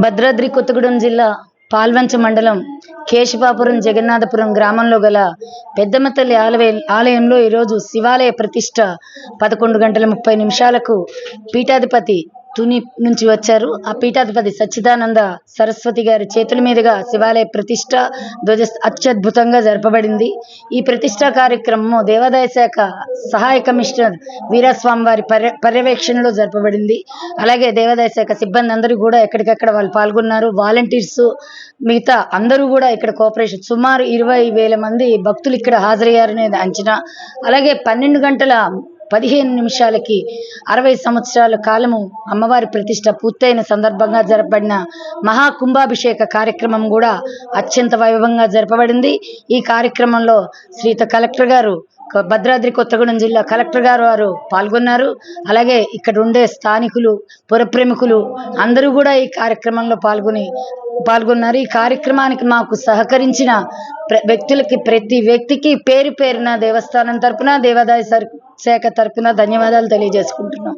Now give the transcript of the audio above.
భద్రాద్రి కొత్తగూడెం జిల్లా పాల్వంచ మండలం కేశవాపురం జగన్నాథపురం గ్రామంలో గల పెద్దమ్మ తల్లి ఆలయ ఆలయంలో ఈరోజు శివాలయ ప్రతిష్ట పదకొండు గంటల ముప్పై నిమిషాలకు పీఠాధిపతి తుని నుంచి వచ్చారు. ఆ పీఠాధిపతి సచ్చిదానంద సరస్వతి గారి చేతుల మీదుగా శివాలయ ప్రతిష్ట ధ్వజ అత్యద్భుతంగా జరపబడింది. ఈ ప్రతిష్టా కార్యక్రమము దేవాదాయ శాఖ సహాయ కమిషనర్ వీరాస్వామి వారి పర్య పర్యవేక్షణలో జరపబడింది. అలాగే దేవాదాయ శాఖ సిబ్బంది అందరూ కూడా ఎక్కడికక్కడ వాళ్ళు పాల్గొన్నారు. వాలంటీర్స్ మిగతా అందరూ కూడా ఇక్కడ కోఆపరేషన్ సుమారు ఇరవై వేల మంది భక్తులు ఇక్కడ హాజరయ్యారనేది అంచనా. అలాగే పన్నెండు గంటల పదిహేను నిమిషాలకి అరవై సంవత్సరాల కాలము అమ్మవారి ప్రతిష్ట పూర్తయిన సందర్భంగా జరపబడిన మహా కుంభాభిషేక కార్యక్రమం కూడా అత్యంత వైభవంగా జరపబడింది. ఈ కార్యక్రమంలో శ్రీత కలెక్టర్ గారు భద్రాద్రి కొత్తగూడెం జిల్లా కలెక్టర్ గారు వారు పాల్గొన్నారు. అలాగే ఇక్కడ ఉండే స్థానికులు పురప్రేమికులు అందరూ కూడా ఈ కార్యక్రమంలో పాల్గొని పాల్గొన్నారు. ఈ కార్యక్రమానికి మాకు సహకరించిన ప్ర- వ్యక్తులకి ప్రతి వ్యక్తికి పేరు పేరున దేవస్థానం తరపున దేవాదాయ సర్- శాఖ తరపున ధన్యవాదాలు తెలియజేసుకుంటున్నాం.